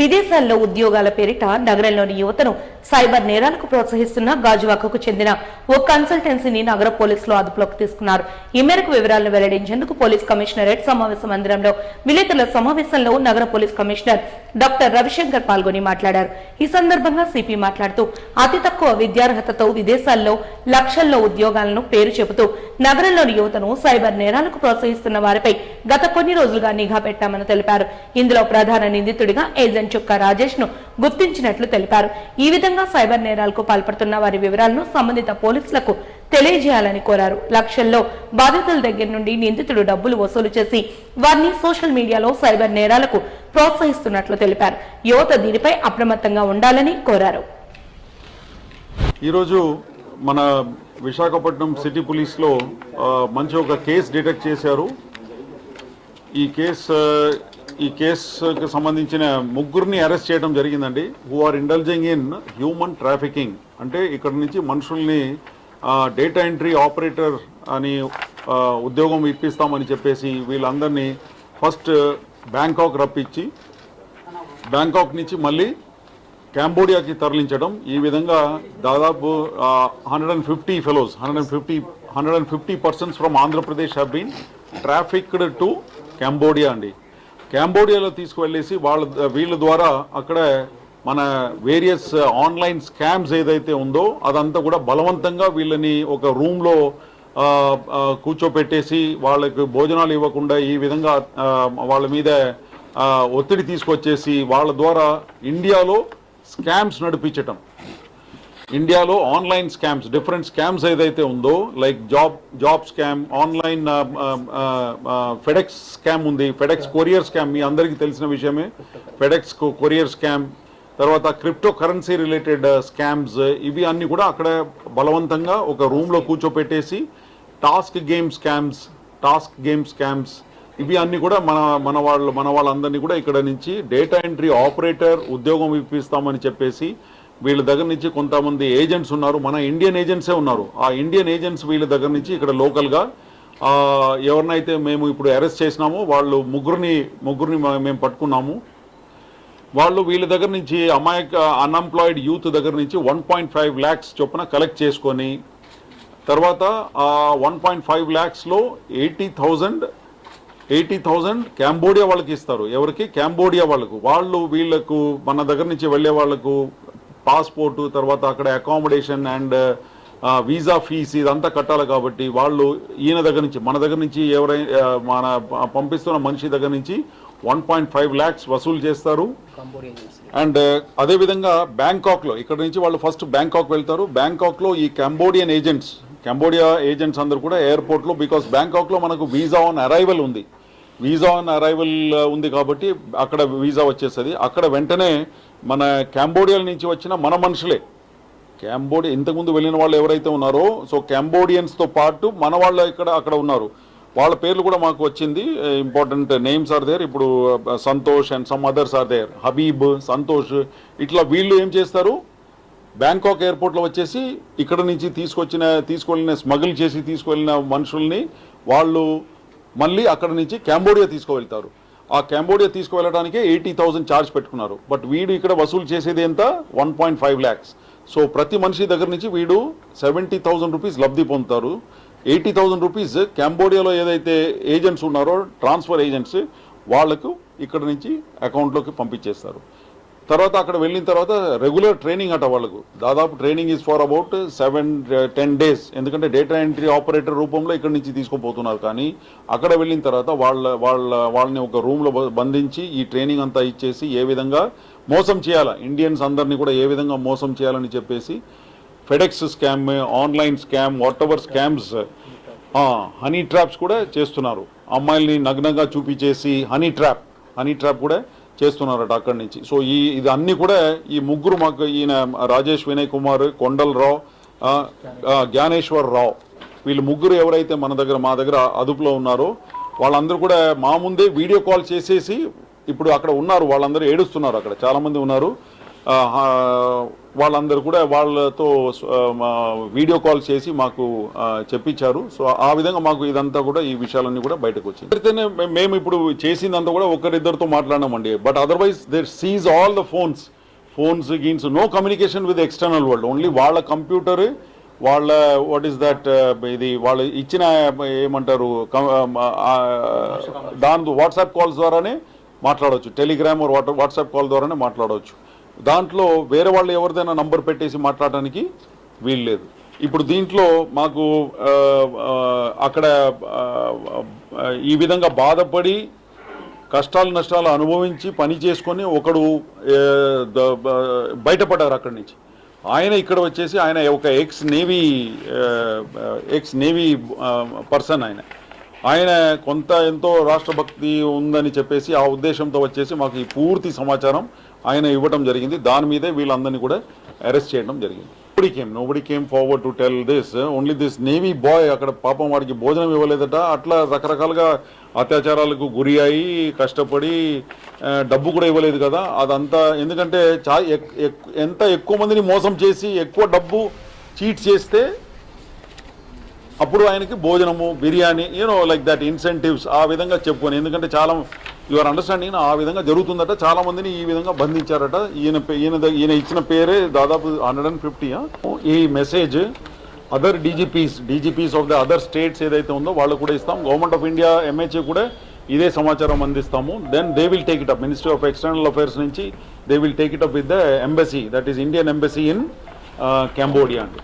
విదేశాల్లో ఉద్యోగాల పేరిట నగరంలోని యువతను సైబర్ నేరాలకు ప్రోత్సహిస్తున్న గాజువాకకు చెందిన ఓ కన్సల్టెన్సీని నగర పోలీసులు అదుపులోకి తీసుకున్నారు. ఈ మేరకు వివరాలను వెల్లడించేందుకు పోలీస్ కమిషనరేట్ సమావేశ మందిరంలో విలేకరుల సమావేశంలో నగర పోలీస్ కమిషనర్ డాక్టర్ రవిశంకర్ పాల్గొని మాట్లాడారు. ఈ సందర్భంగా సిపి మాట్లాడుతూ అతి తక్కువ విద్యార్హతతో విదేశాల్లో లక్షల్లో ఉద్యోగాలను పేరు చెబుతూ నగరంలోని యువతను సైబర్ నేరాలకు ప్రోత్సహిస్తున్న వారిపై గత కొన్ని రోజులుగా నిఘా పెట్టామని తెలిపారు. ఇందులో ప్రధాన నిందితుడిగా ఏజెంట్ చుక్క రాజేష్ను గుర్తించినట్లు తెలిపారు. ఈ విధంగా సైబర్ నేరాలకు పాల్పడుతున్న వారి వివరాలను సంబంధిత పోలీసులకు తెలియజేయాలని కోరారు. లక్షల్లో బాధితుల దగ్గర నుండి నిందితుడు డబ్బులు వసూలు చేసి వారిని సోషల్ మీడియాలో సైబర్ నేరాలకు ప్రోత్సహిస్తున్నట్లు తెలిపారు. యువత దీనిపై అప్రమత్తంగా ఉండాలని కోరారు. ఈరోజు మన విశాఖపట్నం సిటీ పోలీస్లో మంచి ఒక కేసు డిటెక్ట్ చేశారు. ఈ కేసు ఈ కేసుకి సంబంధించిన ముగ్గురిని అరెస్ట్ చేయడం జరిగిందండి. Who are indulging in human trafficking అంటే ఇక్కడ నుంచి మనుషుల్ని డేటా ఎంట్రీ ఆపరేటర్ అని ఉద్యోగం ఇప్పిస్తామని చెప్పేసి వీళ్ళందరినీ ఫస్ట్ బ్యాంకాక్ రప్పించి బ్యాంకాక్ నుంచి మళ్ళీ కాంబోడియాకి తరలించడం. ఈ విధంగా దాదాపు hundred and fifty fellows hundred and fifty hundred and fifty persons from Andhra Pradesh have been trafficked to Cambodia అండి. కాంబోడియాలో తీసుకువెళ్ళేసి వాళ్ళ వీళ్ళ ద్వారా అక్కడ మన వేరియస్ ఆన్లైన్ స్కామ్స్ ఏదైతే ఉందో అదంతా కూడా బలవంతంగా వీళ్ళని ఒక రూమ్లో కూర్చోపెట్టేసి వాళ్ళకి భోజనాలు ఇవ్వకుండా ఈ విధంగా వాళ్ళ మీద ఒత్తిడి తీసుకొచ్చేసి వాళ్ళ ద్వారా ఇండియాలో స్కామ్స్ నడిపించటం. ఇండియాలో ఆన్లైన్ స్కామ్స్ డిఫరెంట్ స్కామ్స్ ఏదైతే ఉందో like job job scam online FedEx scam ఉంది. ఫెడెక్స్ కొరియర్ స్కామ్ మీ అందరికీ తెలిసిన విషయమే. ఫెడెక్స్ కొరియర్ స్కామ్ తర్వాత క్రిప్టో కరెన్సీ రిలేటెడ్ స్కామ్స్ ఇవి అన్ని కూడా అక్కడ బలవంతంగా ఒక రూమ్లో కూర్చోపెట్టేసి task game scams task game scams ఇవి అన్ని కూడా మన మన వాళ్ళు మన వాళ్ళందరినీ కూడా ఇక్కడ నుంచి డేటా ఎంట్రీ ఆపరేటర్ ఉద్యోగం ఇప్పిస్తామని చెప్పేసి వీళ్ళ దగ్గర నుంచి కొంతమంది ఏజెంట్స్ ఉన్నారు. మన ఇండియన్ ఏజెంట్సే ఉన్నారు. ఆ ఇండియన్ ఏజెంట్స్ వీళ్ళ దగ్గర నుంచి ఇక్కడ లోకల్గా ఎవరినైతే మేము ఇప్పుడు అరెస్ట్ చేసినామో వాళ్ళు ముగ్గురిని ముగ్గురిని మేము పట్టుకున్నాము. వాళ్ళు వీళ్ళ దగ్గర నుంచి అమాయక అన్ఎంప్లాయిడ్ యూత్ దగ్గర నుంచి వన్ పాయింట్ ఫైవ్ ల్యాక్స్ చొప్పున కలెక్ట్ చేసుకొని తర్వాత one point five ల్యాక్స్లో eighty thousand eighty thousand Cambodia వాళ్ళకి ఇస్తారు. ఎవరికి? క్యాంబోడియా వాళ్ళకు. వాళ్ళు వీళ్ళకు మన దగ్గర నుంచి వెళ్ళే వాళ్ళకు పాస్పోర్టు తర్వాత అక్కడ అకామిడేషన్ అండ్ వీసా ఫీస్ ఇదంతా కట్టాలి కాబట్టి వాళ్ళు ఈయన దగ్గర నుంచి మన దగ్గర నుంచి ఎవరైనా మన పంపిస్తున్న మనిషి దగ్గర నుంచి వన్ పాయింట్ ఫైవ్ ల్యాక్స్ వసూలు చేస్తారు. అండ్ అదేవిధంగా బ్యాంకాక్లో ఇక్కడ నుంచి వాళ్ళు ఫస్ట్ బ్యాంకాక్ వెళ్తారు. బ్యాంకాక్లో ఈ కంబోడియన్ ఏజెంట్స్ కంబోడియా ఏజెంట్స్ అందరూ కూడా ఎయిర్పోర్ట్లో బికాస్ బ్యాంకాక్లో మనకు వీసా ఆన్ అరైవల్ ఉంది. వీసా ఆన్ అరైవల్ ఉంది కాబట్టి అక్కడ వీసా వచ్చేస్తుంది. అక్కడ వెంటనే మన కంబోడియా నుంచి వచ్చిన మన మనుషులే. క్యాంబోడియా ఇంతకుముందు వెళ్ళిన వాళ్ళు ఎవరైతే ఉన్నారో సో క్యాంబోడియన్స్తో పాటు మన వాళ్ళు ఇక్కడ అక్కడ ఉన్నారు. వాళ్ళ పేర్లు కూడా మాకు వచ్చింది. ఇంపార్టెంట్ నేమ్స్ ఆర్ దేర్ ఇప్పుడు Santosh and some others are there Habib Santosh ఇట్లా వీళ్ళు ఏం చేస్తారు? బ్యాంకాక్ ఎయిర్పోర్ట్లో వచ్చేసి ఇక్కడ నుంచి తీసుకొచ్చిన తీసుకెళ్ళిన స్మగుల్ చేసి తీసుకెళ్ళిన మనుషుల్ని వాళ్ళు మళ్ళీ అక్కడ నుంచి కాంబోడియా తీసుకువెళ్తారు. ఆ కాంబోడియా తీసుకువెళ్ళడానికి ఎయిటీ థౌసండ్ ఛార్జ్ పెట్టుకున్నారు. బట్ వీడు ఇక్కడ వసూలు చేసేది ఎంత? One point five lakhs. So ప్రతి మనిషి దగ్గర నుంచి వీడు సెవెంటీ థౌసండ్ రూపీస్ లబ్ధి పొందుతారు. ఎయిటీ థౌసండ్ రూపీస్ కాంబోడియాలో ఏదైతే ఏజెంట్స్ ఉన్నారో ట్రాన్స్ఫర్ ఏజెంట్స్ వాళ్ళకు ఇక్కడ నుంచి అకౌంట్లోకి పంపించేస్తారు. తర్వాత అక్కడ వెళ్ళిన తర్వాత రెగ్యులర్ ట్రైనింగ్ అట వాళ్ళకు. దాదాపు training is for about seven ten days ఎందుకంటే డేటా ఎంట్రీ ఆపరేటర్ రూపంలో ఇక్కడ నుంచి తీసుకుపోతున్నారు. కానీ అక్కడ వెళ్ళిన తర్వాత వాళ్ళ వాళ్ళ వాళ్ళని ఒక రూమ్లో బంధించి ఈ ట్రైనింగ్ అంతా ఇచ్చేసి ఏ విధంగా మోసం చేయాలా? ఇండియన్స్ అందరినీ కూడా ఏ విధంగా మోసం చేయాలని చెప్పేసి FedEx scam online scam whatever scams honey traps కూడా చేస్తున్నారు. అమ్మాయిల్ని నగ్నంగా చూపించేసి హనీ ట్రాప్ హనీ ట్రాప్ కూడా చేస్తున్నారట అక్కడి నుంచి. సో ఈ ఇది అన్ని కూడా ఈ ముగ్గురు మాకు ఈయన రాజేష్ వినయ్ కుమార్ కొండలరావు రావు జ్ఞానేశ్వర్ రావు. వీళ్ళు ముగ్గురు ఎవరైతే మన దగ్గర మా దగ్గర అదుపులో ఉన్నారో వాళ్ళందరూ కూడా మా ముందే వీడియో కాల్ చేసేసి ఇప్పుడు అక్కడ ఉన్నారు. వాళ్ళందరూ ఏడుస్తున్నారు అక్కడ. చాలామంది ఉన్నారు. వాళ్ళందరూ కూడా వాళ్ళతో వీడియో కాల్ చేసి మాకు చెప్పించారు. సో ఆ విధంగా మాకు ఇదంతా కూడా ఈ విషయాలన్నీ కూడా బయటకు వచ్చింది. అయితేనే మేము ఇప్పుడు చేసిందంతా కూడా ఒకరిద్దరితో మాట్లాడినామండి. But otherwise there seize all the phones. Phones గీన్స్ no communication with external world. Only వాళ్ళ కంప్యూటర్ వాళ్ళ వాట్ ఈస్ దట్ ఇది వాళ్ళు ఇచ్చిన ఏమంటారు దాని వాట్సాప్ కాల్స్ ద్వారానే మాట్లాడవచ్చు టెలిగ్రామ్ వాట్సాప్ కాల్ ద్వారానే మాట్లాడవచ్చు దాంట్లో వేరే వాళ్ళు ఎవరిదైనా నంబర్ పెట్టేసి మాట్లాడడానికి వీలు లేదు ఇప్పుడు దీంట్లో మాకు అక్కడ ఈ విధంగా బాధపడి కష్టాలు నష్టాలు అనుభవించి పని చేసుకొని ఒకడు బయటపడ్డారు అక్కడి నుంచి. ఆయన ఇక్కడ వచ్చేసి ఆయన ఒక ex navy ex navy person ఆయన. ఆయన కొంత ఎంతో రాష్ట్రభక్తి ఉందని చెప్పేసి ఆ ఉద్దేశంతో వచ్చేసి మాకు ఈ పూర్తి సమాచారం ఆయన ఇవ్వడం జరిగింది. దాని మీదే వీళ్ళందరినీ కూడా అరెస్ట్ చేయడం జరిగింది. Nobody came nobody came forward to tell this only this navy boy అక్కడ పాపం వాడికి భోజనం ఇవ్వలేదట. అట్లా రకరకాలుగా అత్యాచారాలకు గురి అయి కష్టపడి డబ్బు కూడా ఇవ్వలేదు కదా. అదంతా ఎందుకంటే చా ఎంత ఎక్కువ మందిని మోసం చేసి ఎక్కువ డబ్బు చీట్ చేస్తే అప్పుడు ఆయనకి భోజనము biryani you know like that incentives ఆ విధంగా చెప్పుకొని. ఎందుకంటే చాలా యువర్ అండర్స్టాండింగ్ ఆ విధంగా జరుగుతుందట. చాలా మందిని ఈ విధంగా బంధించారట. ఈయన ఈయన ఈయన ఇచ్చిన పేరే దాదాపు హండ్రెడ్ అండ్ ఫిఫ్టీ ఈ message other DGPs DGPs of the other states ఏదైతే ఉందో వాళ్ళు కూడా ఇస్తాం. గవర్నమెంట్ ఆఫ్ ఇండియా ఎంహెచ్ఏ కూడా ఇదే సమాచారం అందిస్తాము. Then they will take it up ministry of external affairs నుంచి they will take it up with the embassy that is Indian embassy in Cambodia అండి